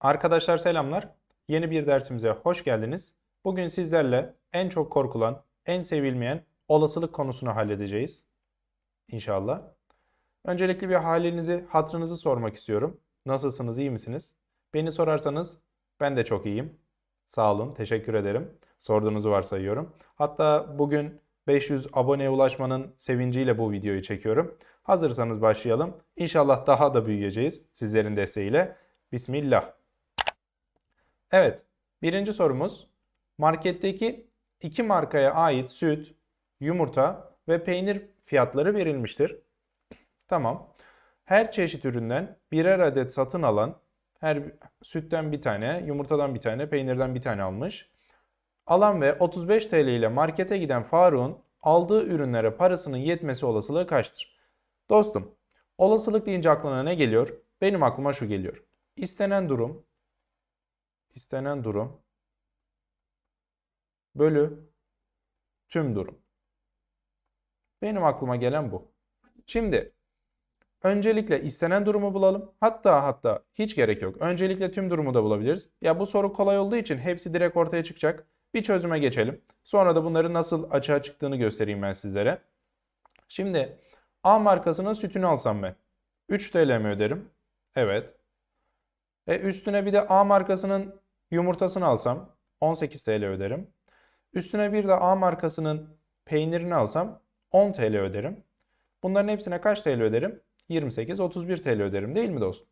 Arkadaşlar selamlar. Yeni bir dersimize hoş geldiniz. Bugün sizlerle en çok korkulan, en sevilmeyen olasılık konusunu halledeceğiz. İnşallah. Öncelikle bir halinizi, hatrınızı sormak istiyorum. Nasılsınız, iyi misiniz? Beni sorarsanız ben de çok iyiyim. Sağ olun, teşekkür ederim. Sorduğunuzu varsayıyorum. Hatta bugün 500 aboneye ulaşmanın sevinciyle bu videoyu çekiyorum. Hazırsanız başlayalım. İnşallah daha da büyüyeceğiz sizlerin desteğiyle. Bismillah. Evet, birinci sorumuz. Marketteki iki markaya ait süt, yumurta ve peynir fiyatları verilmiştir. Tamam. Her çeşit üründen birer adet satın alan, her sütten bir tane, yumurtadan bir tane, peynirden bir tane almış. Alan ve 35 TL ile markete giden Faruk'un aldığı ürünlere parasının yetmesi olasılığı kaçtır? Dostum, olasılık deyince aklına ne geliyor? Benim aklıma şu geliyor. İstenen durum, istenen durum bölü tüm durum. Benim aklıma gelen bu. Şimdi öncelikle istenen durumu bulalım. Hatta hatta hiç gerek yok. Öncelikle tüm durumu da bulabiliriz. Ya bu soru kolay olduğu için hepsi direkt ortaya çıkacak. Bir çözüme geçelim. Sonra da bunların nasıl açığa çıktığını göstereyim ben sizlere. Şimdi A markasının sütünü alsam ben. 3 TL mi öderim? Evet. E üstüne bir de A markasının yumurtasını alsam 18 TL öderim. Üstüne bir de A markasının peynirini alsam 10 TL öderim. Bunların hepsine kaç TL öderim? 28, 31 TL öderim değil mi dostum?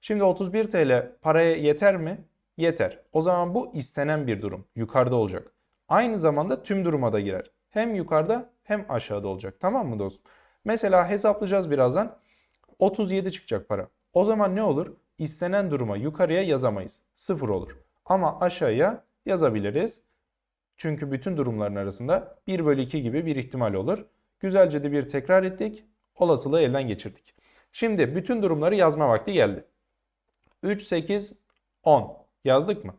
Şimdi 31 TL paraya yeter mi? Yeter. O zaman bu istenen bir durum. Yukarıda olacak. Aynı zamanda tüm duruma da girer. Hem yukarıda hem aşağıda olacak. Tamam mı dostum? Mesela hesaplayacağız birazdan. 37 çıkacak para. O zaman ne olur? İstenen duruma yukarıya yazamayız. 0 olur. Ama aşağıya yazabiliriz. Çünkü bütün durumların arasında 1 bölü 2 gibi bir ihtimal olur. Güzelce de bir tekrar ettik. Olasılığı elden geçirdik. Şimdi bütün durumları yazma vakti geldi. 3, 8, 10. Yazdık mı?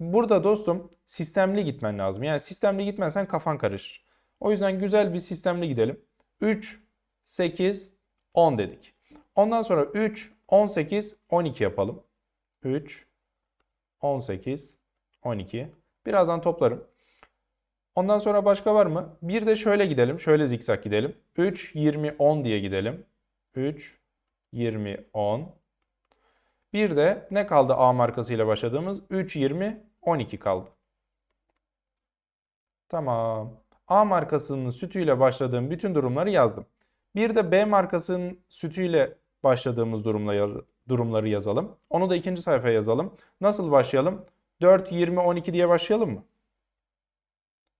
Burada dostum sistemli gitmen lazım. Yani sistemli gitmezsen kafan karışır. O yüzden güzel bir sistemli gidelim. 3, 8, 10 dedik. Ondan sonra 3, 18, 12 yapalım. 3, 18, 12. Birazdan toplarım. Ondan sonra başka var mı? Bir de şöyle gidelim. Şöyle zikzak gidelim. 3, 20, 10 diye gidelim. 3, 20, 10. Bir de ne kaldı A markasıyla başladığımız? 3, 20, 12 kaldı. Tamam. A markasının sütüyle başladığım bütün durumları yazdım. Bir de B markasının sütüyle başladığımız durumları, durumları yazalım. Onu da ikinci sayfaya yazalım. Nasıl başlayalım? 4, 20, 12 diye başlayalım mı?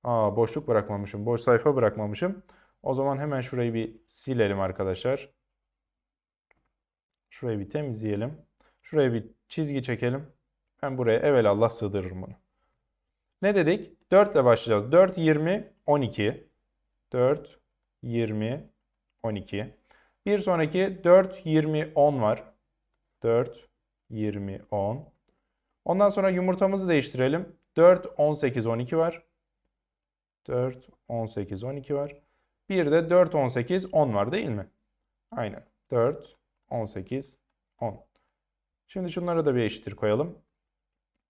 Aa boşluk bırakmamışım. Boş sayfa bırakmamışım. O zaman hemen şurayı bir silelim arkadaşlar. Şurayı bir temizleyelim. Şuraya bir çizgi çekelim. Ben buraya evelallah sığdırırım bunu. Ne dedik? 4 ile başlayacağız. 4, 20, 12. 4, 20, 12. Bir sonraki 4, 20, 10 var. 4, 20, 10. Ondan sonra yumurtamızı değiştirelim. 4, 18, 12 var. 4, 18, 12 var. Bir de 4, 18, 10 var değil mi? Aynen. 4, 18, 10. Şimdi şunları da bir eşittir koyalım.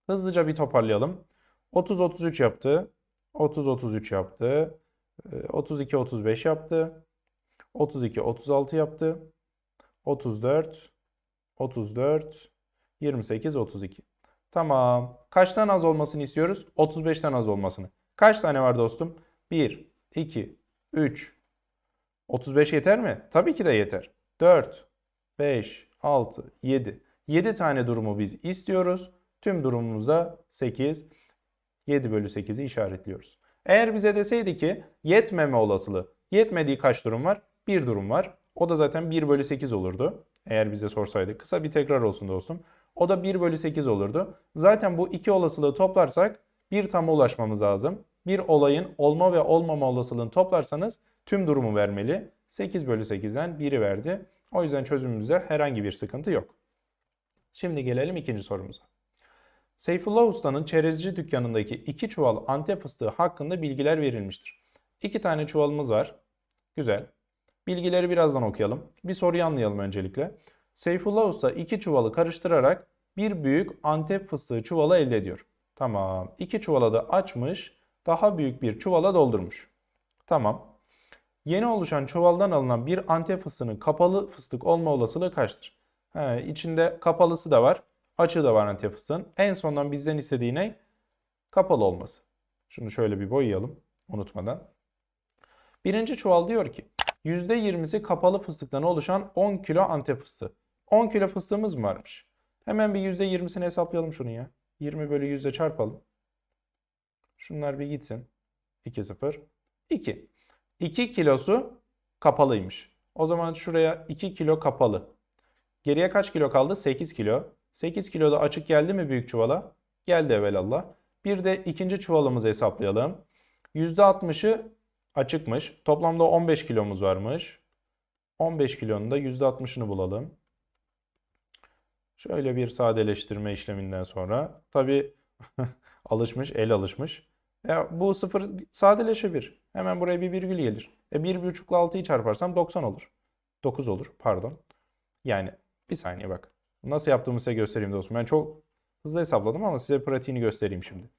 Hızlıca bir toparlayalım. 30, 33 yaptı. 30, 33 yaptı. Ee, 32, 35 yaptı. 32, 36 yaptı. 34, 34, 28, 32. Tamam. Kaçtan az olmasını istiyoruz? 35'ten az olmasını. Kaç tane var dostum? 1, 2, 3. 35 yeter mi? Tabii ki de yeter. 4, 5, 6, 7. 7 tane durumu biz istiyoruz. Tüm durumumuzda 8. 7 bölü 8'i işaretliyoruz. Eğer bize deseydi ki yetmeme olasılığı. Yetmediği kaç durum var? Bir durum var. O da zaten 1 bölü 8 olurdu. Eğer bize sorsaydı. Kısa bir tekrar olsun dostum. O da 1 bölü 8 olurdu. Zaten bu iki olasılığı toplarsak bir tama ulaşmamız lazım. Bir olayın olma ve olmama olasılığını toplarsanız tüm durumu vermeli. 8 bölü 8'den 1'i verdi. O yüzden çözümümüzde herhangi bir sıkıntı yok. Şimdi gelelim ikinci sorumuza. Seyfullah Usta'nın çerezci dükkanındaki iki çuval Antep fıstığı hakkında bilgiler verilmiştir. İki tane çuvalımız var. Güzel. Bilgileri birazdan okuyalım. Bir soruyu anlayalım öncelikle. Seyfullah Usta iki çuvalı karıştırarak bir büyük Antep fıstığı çuvalı elde ediyor. Tamam. İki çuvala da açmış. Daha büyük bir çuvala doldurmuş. Tamam. Yeni oluşan çuvaldan alınan bir Antep fıstığının kapalı fıstık olma olasılığı kaçtır? He, içinde kapalısı da var. Açığı da var Antep fıstığın. En sondan bizden istediği ne? Kapalı olması. Şunu şöyle bir boyayalım unutmadan. Birinci çuval diyor ki %20'si kapalı fıstıktan oluşan 10 kilo Antep fıstığı. 10 kilo fıstığımız mı varmış? Hemen bir %20'sini hesaplayalım şunu ya. 20 bölü 100'e çarpalım. Şunlar bir gitsin. 2 0. 2. 2 kilosu kapalıymış. O zaman şuraya 2 kilo kapalı. Geriye kaç kilo kaldı? 8 kilo. 8 kilo da açık geldi mi büyük çuvala? Geldi evelallah. Bir de ikinci çuvalımızı hesaplayalım. %60'ı açıkmış. Toplamda 15 kilomuz varmış. 15 kilonun da %60'ını bulalım. Şöyle bir sadeleştirme işleminden sonra. Tabi alışmış, el alışmış. Ya bu sıfır sadeleşebilir. Hemen buraya bir virgül gelir. E 1,5 ile 6'yı çarparsam 90 olur. 9 olur pardon. Yani bir saniye bak. Nasıl yaptığımı size göstereyim dostum. Ben çok hızlı hesapladım ama size pratiğini göstereyim şimdi.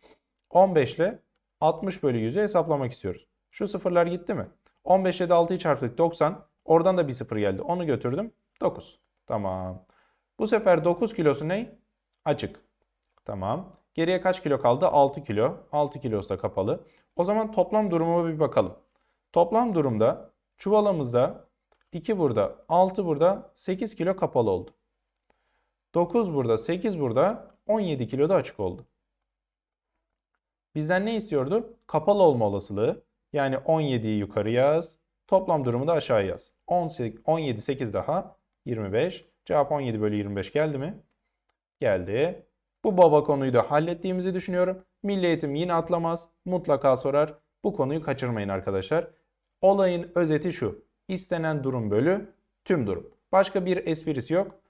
15 ile 60 bölü 100'ü hesaplamak istiyoruz. Şu sıfırlar gitti mi? 15 ile de 6'yı çarptık 90. Oradan da bir sıfır geldi. Onu götürdüm. 9. Tamam. Bu sefer 9 kilosu ne? Açık. Tamam. Geriye kaç kilo kaldı? 6 kilo. 6 kilosu da kapalı. O zaman toplam durumuma bir bakalım. Toplam durumda çuvalımızda 2 burada, 6 burada, 8 kilo kapalı oldu. 9 burada, 8 burada, 17 kilo da açık oldu. Bizden ne istiyordu? Kapalı olma olasılığı. Yani 17'yi yukarı yaz. Toplam durumu da aşağı yaz. 18, 17, 8 daha 25. Cevap 17 bölü 25 geldi mi? Geldi. Bu baba konuyu da hallettiğimizi düşünüyorum. Milli Eğitim yine atlamaz. Mutlaka sorar. Bu konuyu kaçırmayın arkadaşlar. Olayın özeti şu. İstenen durum bölü tüm durum. Başka bir esprisi yok.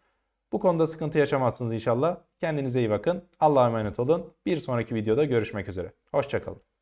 Bu konuda sıkıntı yaşamazsınız inşallah. Kendinize iyi bakın. Allah'a emanet olun. Bir sonraki videoda görüşmek üzere. Hoşçakalın.